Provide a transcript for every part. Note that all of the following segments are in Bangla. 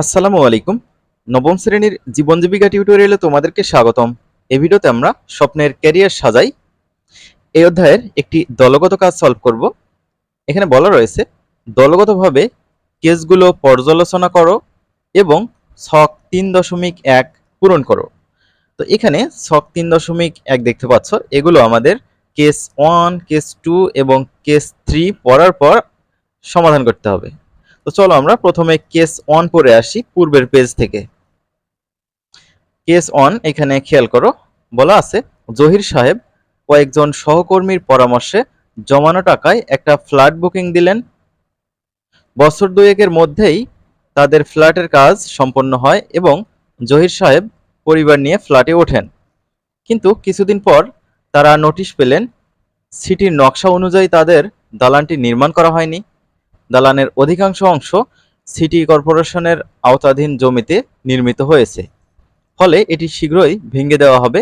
আসসালামু আলাইকুম। নবম শ্রেণির জীবন জীবিকা টিউটোরিয়ালে তোমাদেরকে স্বাগতম। এই ভিডিওতে আমরা স্বপ্নের ক্যারিয়ার সাজাই। এই অধ্যায়ের একটি দলগত কাজ সলভ করব। এখানে বলা রয়েছে, দলগতভাবে কেসগুলো পর্যালোচনা করো এবং ছক তিন দশমিক এক পূরণ করো। তো এখানে ছক তিন দশমিক এক দেখতে পাচ্ছ, এগুলো আমাদের কেস ওয়ান কেস টু এবং কেস থ্রি পড়ার পর সমাধান করতে হবে। তো চলো আমরা প্রথমে কেস অন পড়ে আসি পূর্বের পেজ থেকে। কেস অন এখানে খেয়াল করো, বলা আছে, জহির সাহেব কয়েকজন সহকর্মীর পরামর্শে জমানো টাকায় একটা ফ্ল্যাট বুকিং দিলেন। বছর দুয়েকের মধ্যেই তাদের ফ্ল্যাটের কাজ সম্পন্ন হয় এবং জহির সাহেব পরিবার নিয়ে ফ্ল্যাটে ওঠেন। কিন্তু কিছুদিন পর তারা নোটিশ পেলেন, সিটির নকশা অনুযায়ী তাদের দালানটি নির্মাণ করা হয়নি। দালানের অধিকাংশ অংশ সিটি কর্পোরেশনের আওতাধীন জমিতে নির্মিত হয়েছে। ফলে এটি শীঘ্রই ভেঙে দেওয়া হবে।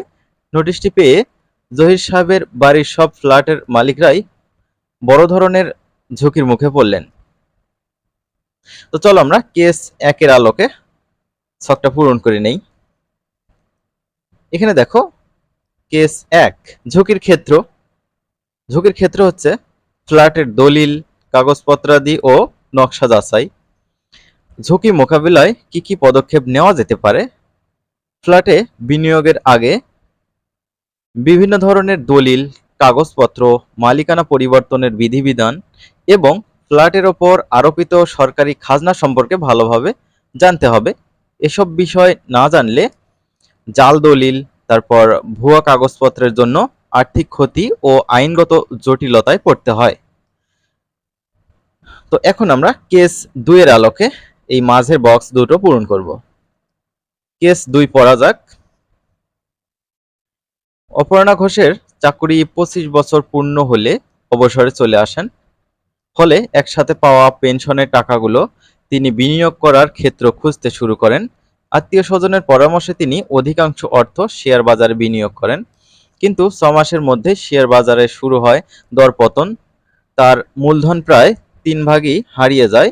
নোটিশটি পেয়ে জহির সাহেবের বাড়ির সব ফ্ল্যাটের মালিকরাই বড় ধরনের ঝুঁকির মুখে পড়লেন। তো চলো আমরা কেস একের আলোকে ছকটা পূরণ করে নেই। এখানে দেখো, কেস এক, ঝুঁকির ক্ষেত্র। ঝুঁকির ক্ষেত্র হচ্ছে ফ্ল্যাটের দলিল কাগজপত্রাদি ও নকশা যাচাই। ঝুঁকি মোকাবিলায় কি কি পদক্ষেপ নেওয়া যেতে পারে? ফ্ল্যাটে বিনিয়োগের আগে বিভিন্ন ধরনের দলিল, কাগজপত্র, মালিকানা পরিবর্তনের বিধিবিধান এবং ফ্ল্যাটের ওপর আরোপিত সরকারি খাজনা সম্পর্কে ভালোভাবে জানতে হবে। এসব বিষয় না জানলে জাল দলিল, তারপর ভুয়া কাগজপত্রের জন্য আর্থিক ক্ষতি ও আইনগত জটিলতায় পড়তে হয়। তো এখন আমরা কেস দুইয়ের আলোকে এই মাঝের বক্স দুটো পূরণ করব। কেস দুই পড়া যাক। অপর্ণা ঘোষের চাকুরি পঁচিশ বছর পূর্ণ হলে অবসরে চলে আসেন। ফলে একসাথে পাওয়া পেনশনের টাকাগুলো তিনি বিনিয়োগ করার ক্ষেত্র খুঁজতে শুরু করেন। আত্মীয় স্বজনের পরামর্শে তিনি অধিকাংশ অর্থ শেয়ার বাজারে বিনিয়োগ করেন। কিন্তু ছ মাসের মধ্যে শেয়ার বাজারে শুরু হয় দরপতন। তার মূলধন প্রায় তিন ভাগই হারিয়ে যায়।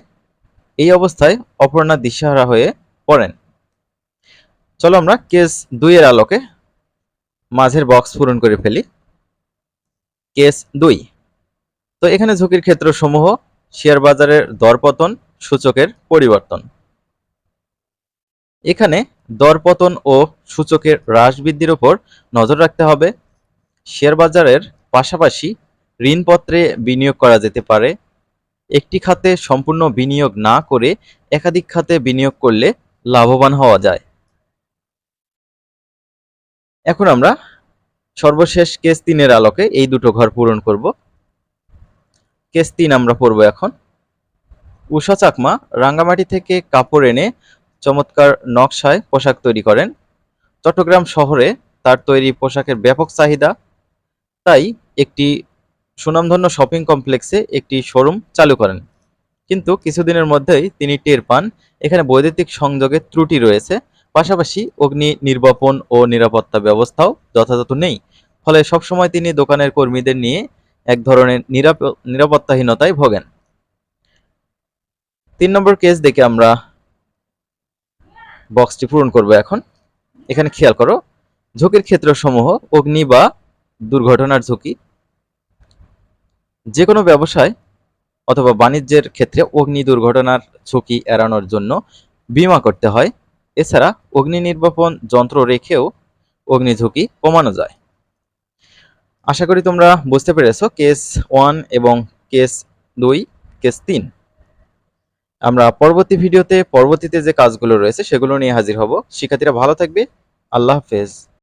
এই অবস্থায় অপর্ণা দিশাহারা হয়ে পড়েন। চলো আমরা কেস দুইয়ের আলোকে মাঝের বক্স পূরণ করে ফেলি। কেস দুই। তো এখানে ঝুঁকির ক্ষেত্র সমূহ শেয়ার বাজারের দরপতন, সূচকের পরিবর্তন। এখানে দরপতন ও সূচকের হ্রাস বৃদ্ধির উপর নজর রাখতে হবে। শেয়ার বাজারের পাশাপাশি ঋণপত্রে বিনিয়োগ করা যেতে পারে। একটি খাতে সম্পূর্ণ বিনিয়োগ না করে একাধিক খাতে বিনিয়োগ করলে লাভবান হওয়া যায়। এখন আমরা সর্বশেষ কেস তিনের আলোকে এই দুটো ঘর পূরণ করব। কেস তিন আমরা পড়ব এখন। উষা চাকমা রাঙ্গামাটি থেকে কাপড় এনে চমৎকার নকশায় পোশাক তৈরি করেন। চট্টগ্রাম শহরে তার তৈরি পোশাকের ব্যাপক চাহিদা। তাই একটি সুনামধন্য শপিং কমপ্লেক্সে একটি শোরুম চালু করেন। কিন্তু কিছুদিনের মধ্যেই তিনি টের পান, এখানে বৈদ্যুতিক সংযোগের ত্রুটি রয়েছে। পাশাপাশি অগ্নি নির্বাপন ও নিরাপত্তা ব্যবস্থাও যথাযথ নেই। ফলে সবসময় তিনি দোকানের কর্মীদের নিয়ে এক ধরনের নিরাপ- নিরাপত্তাহীনতায় ভোগেন। তিন নম্বর কেস দেখে আমরা বক্সটি পূরণ করব এখন। এখানে খেয়াল করো, ঝুঁকির ক্ষেত্রসমূহ অগ্নি বা দুর্ঘটনার ঝুঁকি যে কোনো ব্যবসায় অথবা বাণিজ্যের ক্ষেত্রে অগ্নি দুর্ঘটনার ঝুঁকি এড়ানোর জন্য বীমা করতে হয়। এছাড়া অগ্নি নির্বাপন যন্ত্র রেখেও অগ্নি ঝুঁকি কমানো যায়। আশা করি তোমরা বুঝতে পেরেছ কেস ওয়ান এবং কেস দুই, কেস তিন। আমরা পরবর্তী ভিডিওতে পরবর্তীতে যে কাজগুলো রয়েছে সেগুলো নিয়ে হাজির হব। শিক্ষার্থীরা ভালো থাকবে। আল্লাহ হাফেজ।